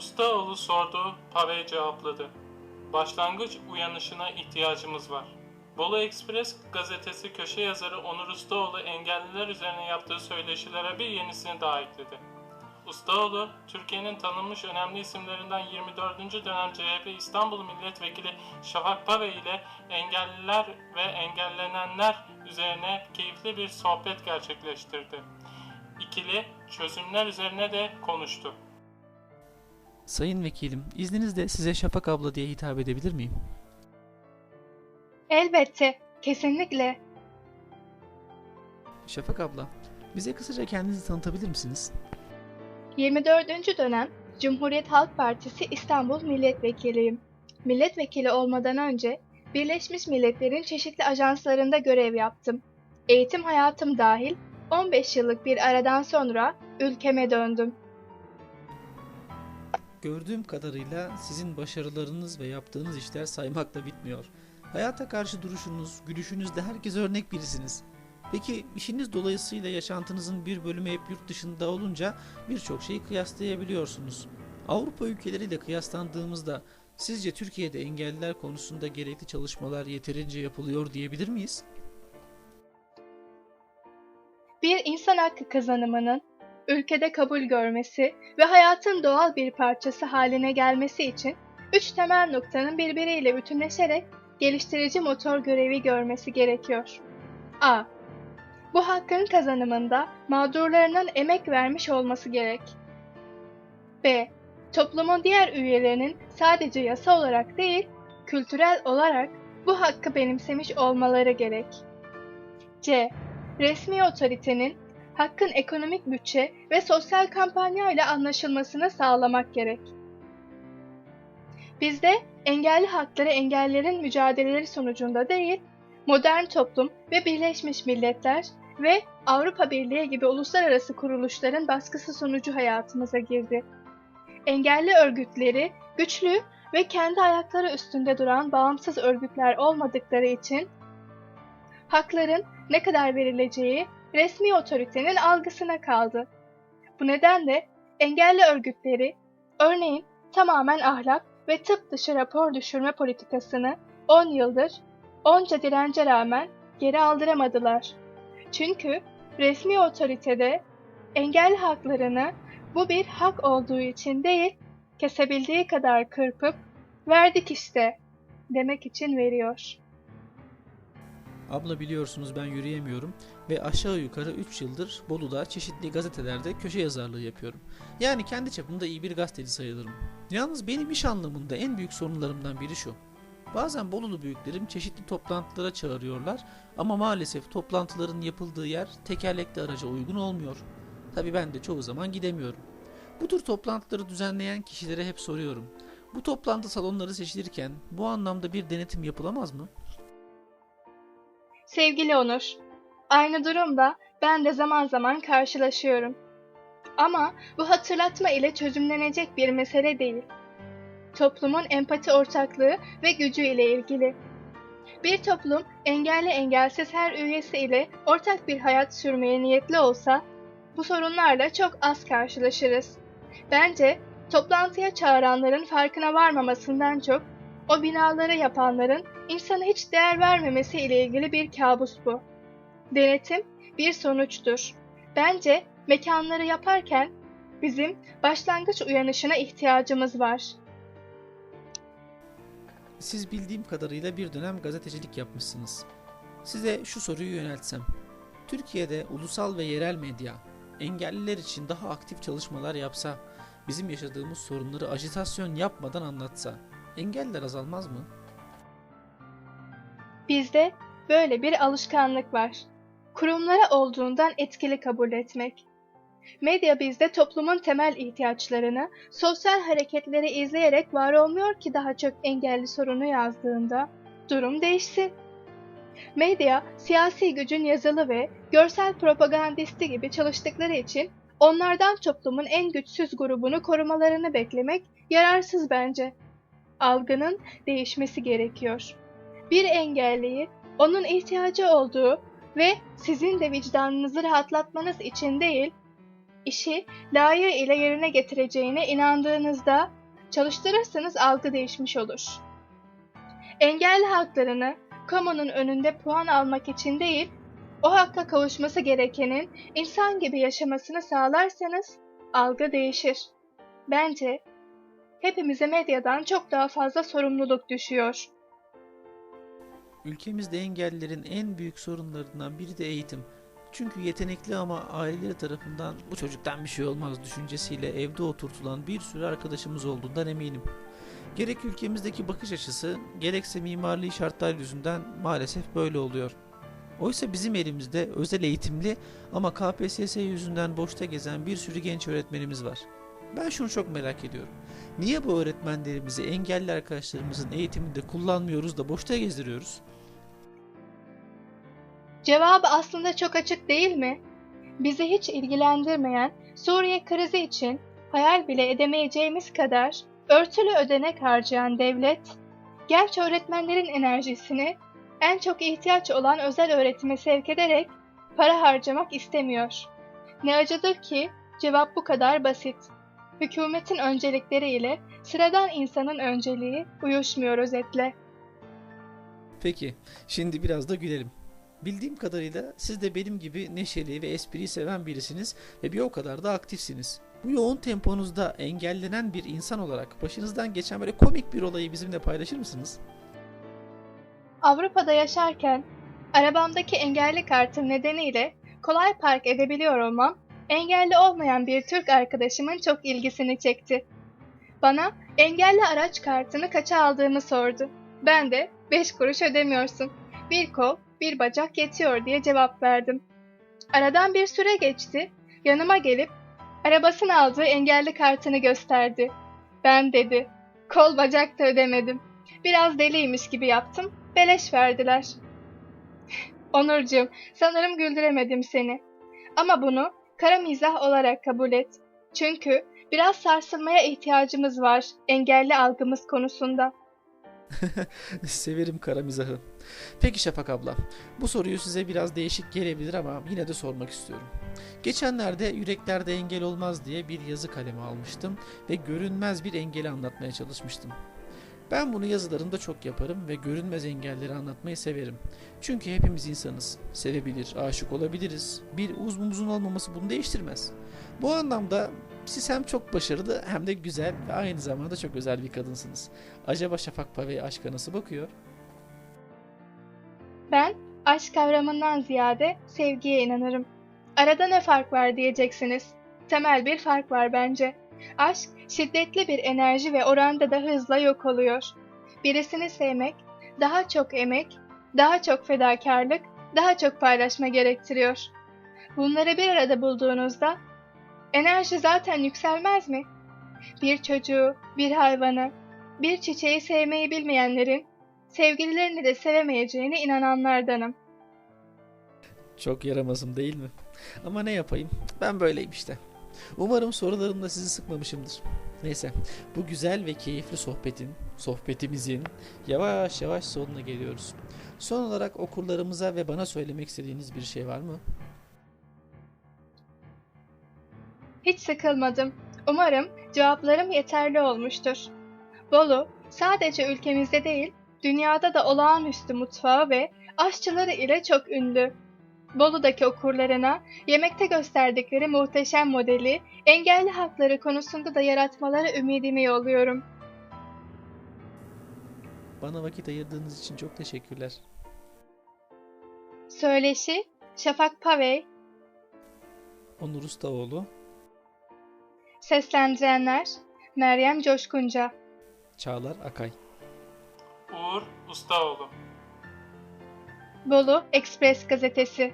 Ustaoğlu sordu, Pave cevapladı. Başlangıç uyanışına ihtiyacımız var. Bolu Ekspres gazetesi köşe yazarı Onur Ustaoğlu engelliler üzerine yaptığı söyleşilere bir yenisini daha ekledi. Ustaoğlu, Türkiye'nin tanınmış önemli isimlerinden 24. dönem CHP İstanbul Milletvekili Şafak Pave ile engelliler ve engellenenler üzerine keyifli bir sohbet gerçekleştirdi. İkili çözümler üzerine de konuştu. Sayın vekilim, izninizle size Şafak abla diye hitap edebilir miyim? Elbette, kesinlikle. Şafak abla, bize kısaca kendinizi tanıtabilir misiniz? 24. dönem Cumhuriyet Halk Partisi İstanbul Milletvekiliyim. Milletvekili olmadan önce Birleşmiş Milletler'in çeşitli ajanslarında görev yaptım. Eğitim hayatım dahil 15 yıllık bir aradan sonra ülkeme döndüm. Gördüğüm kadarıyla sizin başarılarınız ve yaptığınız işler saymakla bitmiyor. Hayata karşı duruşunuz, gülüşünüzde herkes örnek birisiniz. Peki işiniz dolayısıyla yaşantınızın bir bölümü hep yurt dışında olunca birçok şeyi kıyaslayabiliyorsunuz. Avrupa ülkeleriyle kıyaslandığımızda sizce Türkiye'de engelliler konusunda gerekli çalışmalar yeterince yapılıyor diyebilir miyiz? Bir insan hakkı kazanımının ülkede kabul görmesi ve hayatın doğal bir parçası haline gelmesi için üç temel noktanın birbiriyle bütünleşerek geliştirici motor görevi görmesi gerekiyor. A. Bu hakkın kazanımında mağdurlarının emek vermiş olması gerek. B. Toplumun diğer üyelerinin sadece yasa olarak değil, kültürel olarak bu hakkı benimsemiş olmaları gerek. C. Resmi otoritenin hakkın ekonomik bütçe ve sosyal kampanya ile anlaşılmasını sağlamak gerek. Bizde engelli hakları engellerin mücadeleleri sonucunda değil, modern toplum ve Birleşmiş Milletler ve Avrupa Birliği gibi uluslararası kuruluşların baskısı sonucu hayatımıza girdi. Engelli örgütleri güçlü ve kendi ayakları üstünde duran bağımsız örgütler olmadıkları için hakların ne kadar verileceği resmi otoritenin algısına kaldı. Bu nedenle engelli örgütleri örneğin tamamen ahlak ve tıp dışı rapor düşürme politikasını 10 yıldır onca dirence rağmen geri aldıramadılar. Çünkü resmi otoritede engelli haklarını bu bir hak olduğu için değil, kesebildiği kadar kırpıp verdik işte demek için veriyor. Abla biliyorsunuz ben yürüyemiyorum ve aşağı yukarı 3 yıldır Bolu'da çeşitli gazetelerde köşe yazarlığı yapıyorum. Yani kendi çapımda iyi bir gazeteci sayılırım. Yalnız benim iş anlamında en büyük sorunlarımdan biri şu. Bazen Bolulu büyüklerim çeşitli toplantılara çağırıyorlar ama maalesef toplantıların yapıldığı yer tekerlekli araca uygun olmuyor. Tabi ben de çoğu zaman gidemiyorum. Bu tür toplantıları düzenleyen kişilere hep soruyorum. Bu toplantı salonları seçilirken bu anlamda bir denetim yapılamaz mı? Sevgili Onur, aynı durumda ben de zaman zaman karşılaşıyorum. Ama bu hatırlatma ile çözümlenecek bir mesele değil. Toplumun empati ortaklığı ve gücü ile ilgili. Bir toplum engelli engelsiz her üyesi ile ortak bir hayat sürmeye niyetli olsa bu sorunlarla çok az karşılaşırız. Bence toplantıya çağıranların farkına varmamasından çok o binaları yapanların insana hiç değer vermemesi ile ilgili bir kabus bu. Denetim bir sonuçtur. Bence mekanları yaparken bizim başlangıç uyanışına ihtiyacımız var. Siz bildiğim kadarıyla bir dönem gazetecilik yapmışsınız. Size şu soruyu yöneltsem. Türkiye'de ulusal ve yerel medya engelliler için daha aktif çalışmalar yapsa, bizim yaşadığımız sorunları ajitasyon yapmadan anlatsa, engeller azalmaz mı? Bizde böyle bir alışkanlık var. Kurumlara olduğundan etkili kabul etmek. Medya bizde toplumun temel ihtiyaçlarını, sosyal hareketleri izleyerek var olmuyor ki daha çok engelli sorunu yazdığında durum değişsin. Medya, siyasi gücün yazılı ve görsel propagandisti gibi çalıştıkları için onlardan toplumun en güçsüz grubunu korumalarını beklemek yararsız bence. Algının değişmesi gerekiyor. Bir engelliyi onun ihtiyacı olduğu ve sizin de vicdanınızı rahatlatmanız için değil, işi layığı ile yerine getireceğine inandığınızda çalıştırırsanız algı değişmiş olur. Engelli haklarını kamunun önünde puan almak için değil, o hakka kavuşması gerekenin insan gibi yaşamasını sağlarsanız algı değişir. Bence hepimize medyadan çok daha fazla sorumluluk düşüyor. Ülkemizde engellilerin en büyük sorunlarından biri de eğitim. Çünkü yetenekli ama aileleri tarafından bu çocuktan bir şey olmaz düşüncesiyle evde oturtulan bir sürü arkadaşımız olduğundan eminim. Gerek ülkemizdeki bakış açısı, gerekse mimarlığı şartlar yüzünden maalesef böyle oluyor. Oysa bizim elimizde özel eğitimli ama KPSS yüzünden boşta gezen bir sürü genç öğretmenimiz var. Ben şunu çok merak ediyorum. Niye bu öğretmenlerimizi engelli arkadaşlarımızın eğitiminde kullanmıyoruz da boşta gezdiriyoruz? Cevabı aslında çok açık değil mi? Bizi hiç ilgilendirmeyen Suriye krizi için hayal bile edemeyeceğimiz kadar örtülü ödenek harcayan devlet, genç öğretmenlerin enerjisini en çok ihtiyaç olan özel öğretime sevk ederek para harcamak istemiyor. Ne acıdır ki cevap bu kadar basit. Hükümetin öncelikleri ile sıradan insanın önceliği uyuşmuyor özetle. Peki, şimdi biraz da gülelim. Bildiğim kadarıyla siz de benim gibi neşeli ve espriyi seven birisiniz ve bir o kadar da aktifsiniz. Bu yoğun temponuzda engellenen bir insan olarak başınızdan geçen böyle komik bir olayı bizimle paylaşır mısınız? Avrupa'da yaşarken arabamdaki engelli kartım nedeniyle kolay park edebiliyor olmam engelli olmayan bir Türk arkadaşımın çok ilgisini çekti. Bana engelli araç kartını kaça aldığımı sordu. Ben de 5 kuruş ödemiyorsun. Bir kol, bir bacak yetiyor diye cevap verdim. Aradan bir süre geçti. Yanıma gelip arabasını aldığı engelli kartını gösterdi. Ben dedi. Kol bacak da ödemedim. Biraz deliymiş gibi yaptım. Beleş verdiler. Onurcuğum, sanırım güldüremedim seni. Ama bunu kara mizah olarak kabul et. Çünkü biraz sarsılmaya ihtiyacımız var engelli algımız konusunda. Severim kara mizahı. Peki Şafak abla, bu soruyu size biraz değişik gelebilir ama yine de sormak istiyorum. Geçenlerde Yüreklerde Engel Olmaz diye bir yazı kalemi almıştım ve görünmez bir engeli anlatmaya çalışmıştım. Ben bunu yazılarımda çok yaparım ve görünmez engelleri anlatmayı severim. Çünkü hepimiz insanız. Sevebilir, aşık olabiliriz. Bir uzvumuzun olmaması bunu değiştirmez. Bu anlamda siz hem çok başarılı hem de güzel ve aynı zamanda çok özel bir kadınsınız. Acaba Şafak Pavey aşka nasıl bakıyor? Ben aşk kavramından ziyade sevgiye inanırım. Arada ne fark var diyeceksiniz. Temel bir fark var bence. Aşk şiddetli bir enerji ve oranda da hızla yok oluyor. Birisini sevmek daha çok emek, daha çok fedakarlık, daha çok paylaşma gerektiriyor. Bunları bir arada bulduğunuzda enerji zaten yükselmez mi? Bir çocuğu, bir hayvanı, bir çiçeği sevmeyi bilmeyenlerin sevgililerini de sevemeyeceğine inananlardanım. Çok yaramazım değil mi? Ama ne yapayım? Ben böyleyim işte. Umarım sorularımla sizi sıkmamışımdır. Neyse, bu güzel ve keyifli sohbetin, sohbetimizin yavaş yavaş sonuna geliyoruz. Son olarak okurlarımıza ve bana söylemek istediğiniz bir şey var mı? Hiç sıkılmadım. Umarım cevaplarım yeterli olmuştur. Bolu sadece ülkemizde değil, dünyada da olağanüstü mutfağı ve aşçıları ile çok ünlü. Bolu'daki okurlarına yemekte gösterdikleri muhteşem modeli engelli hakları konusunda da yaratmaları ümidimi yolluyorum. Bana vakit ayırdığınız için çok teşekkürler. Söyleşi Şafak Pavey, Onur Ustaoğlu, seslendirenler Meryem Coşkunca. Çağlar Akay. Uğur Ustaoğlu. Bolu Ekspres Gazetesi